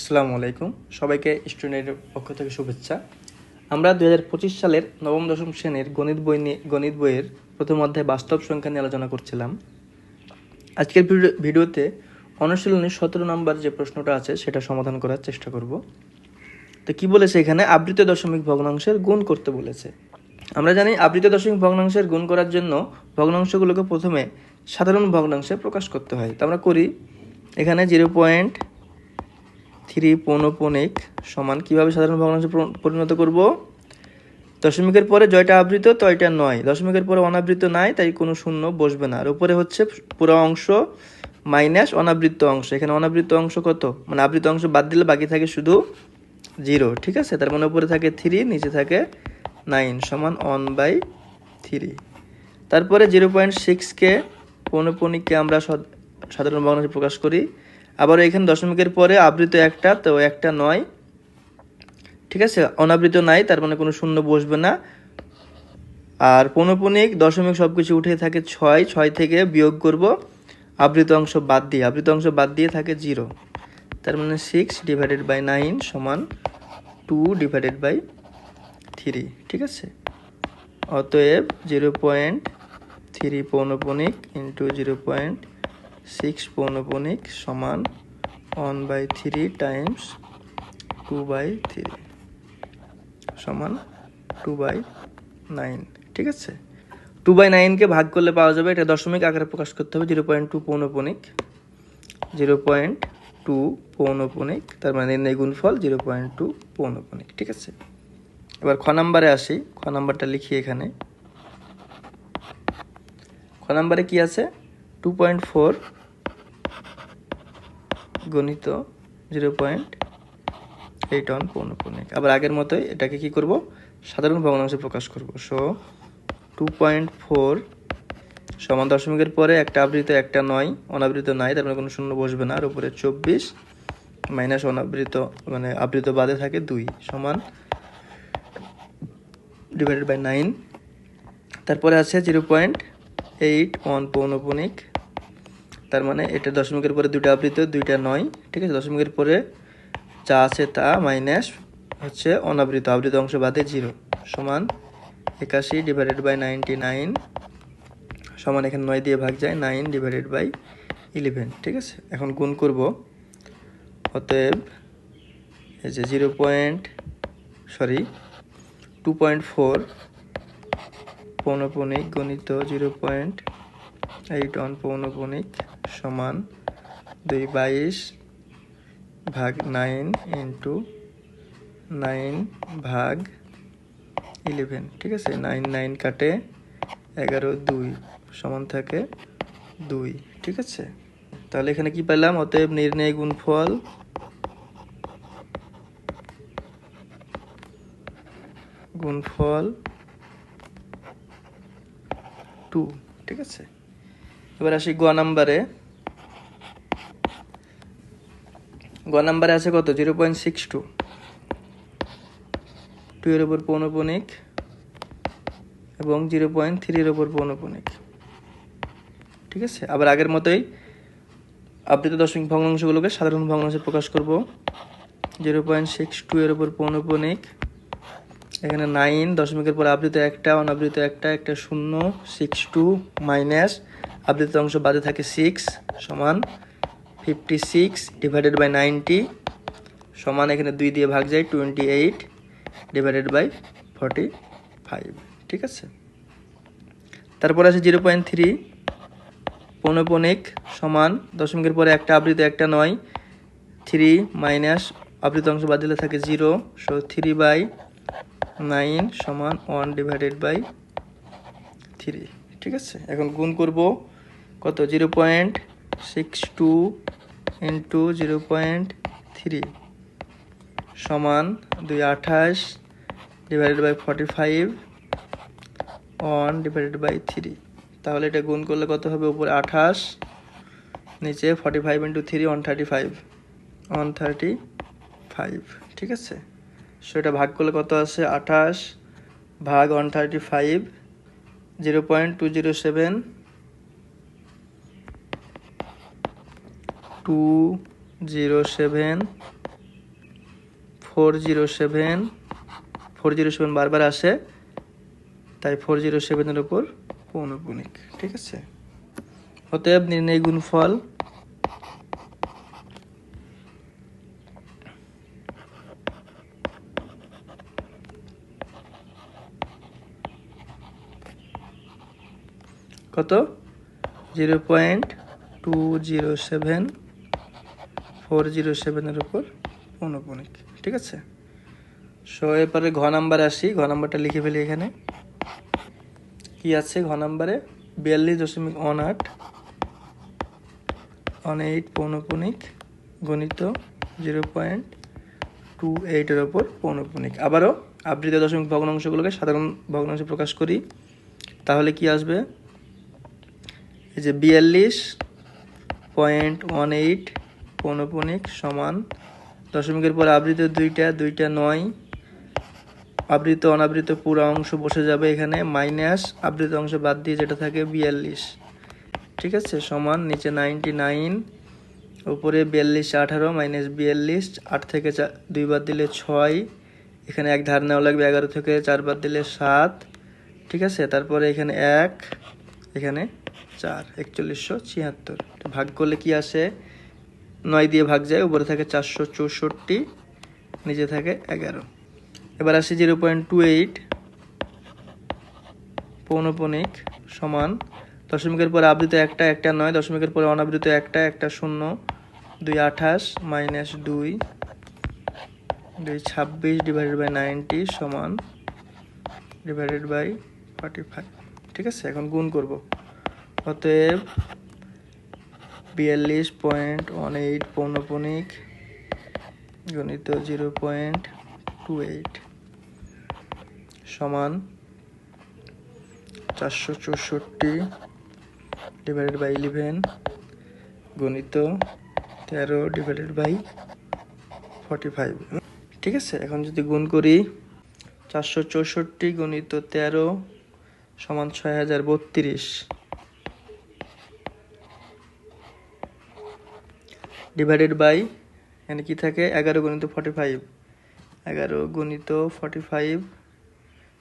আসসালামু আলাইকুম। সবাইকে স্টুডেন্টের পক্ষ থেকে শুভেচ্ছা। আমরা দু হাজার পঁচিশ সালের নবম, দশম শ্রেণির গণিত বই নিয়ে, গণিত বইয়ের প্রথম অধ্যায় বাস্তব সংখ্যা নিয়ে আলোচনা করছিলাম। আজকের ভিডিও- ভিডিওতে অনুশীলনের সতেরো নম্বর যে প্রশ্নটা আছে, সেটা সমাধান করার চেষ্টা করব। তো কি বলেছে এখানে? আবৃত দশমিক ভগ্নাংশের গুণ করতে বলেছে। আমরা জানি আবৃত দশমিক ভগ্নাংশের গুণ করার জন্য ভগ্নাংশগুলোকে প্রথমে সাধারণ ভগ্নাংশে প্রকাশ করতে হয়। তো আমরা করি, এখানে জিরো পয়েন্ট থ্রি পৌনপণিক সমান কীভাবে সাধারণ ভগ্নাংশে পর- পরিণত করব? দশমিকের পরে জয়টা আবৃত, তয়টা নয়। দশমিকের পরে অনাবৃত নাই, তাই কোনো শূন্য বসবে না। আর উপরে হচ্ছে পুরো অংশ মাইনাস অনাবৃত অংশ। এখানে অনাবৃত অংশ কত? মানে আবৃত অংশ বাদ দিলে বাকি থাকে শুধু জিরো, ঠিক আছে? তার মানে উপরে থাকে থ্রি, নিচে থাকে নাইন, সমান ওয়ান বাই থ্রি। তারপরে জিরো পয়েন্ট সিক্সকে পৌনপণিককে আমরা সাধারণ ভগ্নাংশে প্রকাশ করি। আবার এখানে দশমিকের পরে আবৃত একটা, তো একটা নয়। ঠিক আছে? অনাবৃত নাই, তার মানে কোনো শূন্য বসবে না। আর পৌনপণিক দশমিক সব কিছু উঠে থাকে ছয় ছয় থেকে বিয়োগ করব। আবৃত অংশ বাদ দিয়ে, আবৃত অংশ বাদ দিয়ে থাকে জিরো। তার মানে সিক্স ডিভাইডেড বাই নাইন সমান টু ডিভাইডেড বাই থ্রি ঠিক আছে? অতএব জিরো পয়েন্ট থ্রি পৌনপণিক ইন্টু জিরো পয়েন্ট সিক্স পৌনপণিক সমান one by three times two by three সমান টু বাই নাইন, ঠিক আছে? টু বাই নাইনকে ভাগ করলে পাওয়া যাবে, এটা দশমিক আকারে প্রকাশ করতে হবে, জিরো পয়েন্ট টু পৌনপণিক জিরো পয়েন্ট টু পৌনপণিক তার মানে নির্ণয় গুণফল জিরো পয়েন্ট টু পৌনপণিক ঠিক আছে? এবার খ নাম্বারে আসি, খ নাম্বারটা লিখি এখানে। খ নাম্বারে কি আছে? টু পয়েন্ট ফোর গণিত জিরো পয়েন্ট এইট ওয়ান পৌনপণিক আবার আগের মতোই এটাকে কি করব? সাধারণ ভগ্নাংশে প্রকাশ করব। সো টু পয়েন্ট ফোর সমান দশমিকের পরে একটা আবৃত একটা নয়, অনাবৃত নাই, তার মানে কোনো শূন্য বসবে না। আর উপরে চব্বিশ মাইনাস অনাবৃত মানে আবৃত বাদে থাকে দুই সমান ডিভাইডেড বাই নাইন তারপরে আছে জিরো পয়েন্ট এইট ওয়ান পৌনপণিক তার মানে এটা দশমিকের পরে দুইটা আবৃত, দুইটা নয়, ঠিক আছে? দশমিকের পরে যা আছে তা মাইনাস হচ্ছে অনাবৃত, আবৃত অংশ বাদে জিরো সমান একাশি ডিভাইডেড বাই নাইনটি নাইন সমান এখানে নয় দিয়ে ভাগ যায় নাইন ডিভাইডেড বাই ইলেভেন ঠিক আছে? এখন গুণ করব। অতএব এই যে zero point sorry two point four পৌনপণিক গণিত জিরো পয়েন্ট এইট ওয়ান পৌনপণিক সমান দুই বাইশ ভাগ নাইন ইন্টু নাইন ভাগ ইলেভেন, ঠিক আছে? নাইন নাইন কাটে এগারো, দুই সমান থাকে দুই, ঠিক আছে? তাহলে এখানে কি পেলাম? অতএব নির্ণয় গুণফল গুণফল টু, ঠিক আছে? এবার আসি গ নাম্বারে। গ নাম্বারে আছে কত? Zero point six two. Two এর ওপর পৌনপণিক এবং জিরো পয়েন্ট থ্রির ওপর পৌনপণিক ঠিক আছে? আবার আগের মতোই আবৃত দশমিক ভগ্নাংশগুলোকে সাধারণ ভগ্নাংশে প্রকাশ করব। জিরো পয়েন্ট সিক্স টু এর ওপর পৌনপণিক এখানে নাইন, দশমিকের পর আবৃত একটা, অনাবৃত একটা একটা শূন্য, সিক্স টু, মাইনাস আবৃত অংশ বাদে থাকে সিক্স সমান fifty six divided by ninety সমান এখানে দুই দিয়ে ভাগ যায় twenty eight divided by forty five ঠিক আছে? তারপর আছে জিরো পয়েন্ট থ্রি পৌনপণিক সমান দশমিকের পরে একটা আবৃত, একটা নয়। থ্রি মাইনাস আবৃত অংশ বাদ দিলে থাকে zero so three by nine সমান ওয়ান ডিভাইডেড বাই থ্রি ঠিক আছে? এখন গুণ করব কত? Zero point six two into zero point three সমান দুই আঠাশ divided by forty five one divided by three. তাহলে এটা গুণ করলে কত হবে? উপরে আঠাশ, নিচে forty five into three, one thirty five, one thirty five. ঠিক আছে? সো এটা ভাগ করলে কত আছে আঠাশ ভাগ one thirty five, zero point two zero seven two zero seven four zero seven four zero seven বারবার আসে, তাই ফোর জিরো সেভেনের ওপর পৌনপুনিক ঠিক আছে? অতএব নির্ণয় গুণফল কত? Zero point two zero seven four zero সেভেনের উপর পৌনপুনিক ঠিক আছে? সো এরপরে ঘ নাম্বার আসি। ঘ নাম্বারটা লিখে ফেলি এখানে। কি আছে? ঘ নাম্বারে বিয়াল্লিশ দশমিক ওয়ান আট ওয়ান এইট পৌনপুনিক গণিত জিরো পয়েন্ট টু এইটের ওপর পৌনপুনিক আবারও আবৃত দশমিক ভগ্নাংশগুলোকে সাধারণ ভগ্নাংশে প্রকাশ করি। তাহলে কি আসবে? এই যে বিয়াল্লিশ পয়েন্ট ওয়ান এইট পৌনপুনিক সমান দশমিকের পর আবৃত দুইটা দুইটা নয়। আবৃত, অনাবৃত পুরো অংশ বসে যাবে এখানে, মাইনাস আবৃত অংশ বাদ দিয়ে যেটা থাকে বিয়াল্লিশ। ঠিক আছে? সমান নিচে নাইনটি নাইন, উপরে বিয়াল্লিশ আঠারো, মাইনাস বিয়াল্লিশ, আট থেকে দুই বাদ দিলে ছয়, এখানে এক ধার নেওয়া লাগবে এগারো থেকে চার বাদ দিলে সাত। ঠিক আছে? তারপরে এখানে এক, এখানে চার, একচল্লিশশো ছিয়াত্তর। ভাগ করলে কি আসে? নয় দিয়ে ভাগ যায়, উপরে থাকে চারশো চৌষট্টি, নিচে থাকে এগারো। এবার আসি জিরো পয়েন্ট টু এইট, পৌনপনিক সমান দশমিকের পরে আবৃত একটা একটা নয়, দশমিকের পরে অনাবৃত একটা একটা শূন্য, দুই আঠাশ, মাইনাস দুই দুই ছাব্বিশ ডিভাইডেড বাই নাইনটি সমান ডিভাইডেড বাই ফর্টি ফাইভ ঠিক আছে, এখন গুণ করব। অতএব বিয়াল্লিশ পয়েন্ট ওয়ান এইট পৌনপনিক, গণিত জিরো পয়েন্ট টু এইট সমান চারশো চৌষট্টি ডিভাইডেড বাই ইলেভেন গণিত তেরো ডিভাইডেড বাই ফর্টি ফাইভ ঠিক আছে, এখন যদি গুণ করি, চারশো চৌষট্টি গণিত তেরো সমান ছয় হাজার বত্রিশ। ডিভাইডেড বাই এখানে কি থাকে? এগারো গণিত ফর্টি ফাইভ এগারো গণিত ফর্টি ফাইভ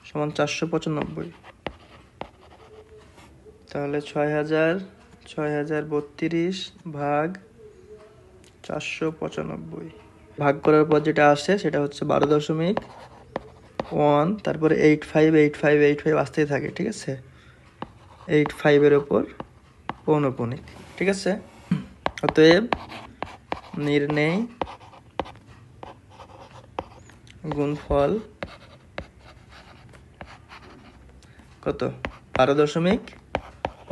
সমান চারশো পঁচানব্বই। তাহলে ছয় হাজার ছয় হাজার বত্রিশ ভাগ চারশো পঁচানব্বই। ভাগ করার পর যেটা আসে সেটা হচ্ছে বারো দশমিক ওয়ান, তারপরে eight five eight five eight five আসতেই থাকে, ঠিক আছে? এইট ফাইভের ওপর পৌনপনিক, ঠিক আছে? অতএব নির্ণয়, গুণফল কত? বারো দশমিক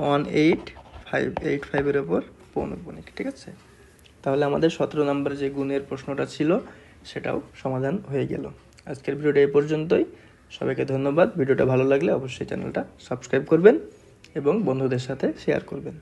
ওয়ান এইট ফাইভ, এইট ফাইভের ওপর পৌনপনিক ঠিক আছে? তাহলে আমাদের সতেরো নম্বর যে গুণের প্রশ্নটা ছিল, সেটাও সমাধান হয়ে গেল। আজকের ভিডিওটা এই পর্যন্তই। সবাইকে ধন্যবাদ। ভিডিওটা ভালো লাগলে অবশ্যই চ্যানেলটা সাবস্ক্রাইব করবেন এবং বন্ধুদের সাথে শেয়ার করবেন।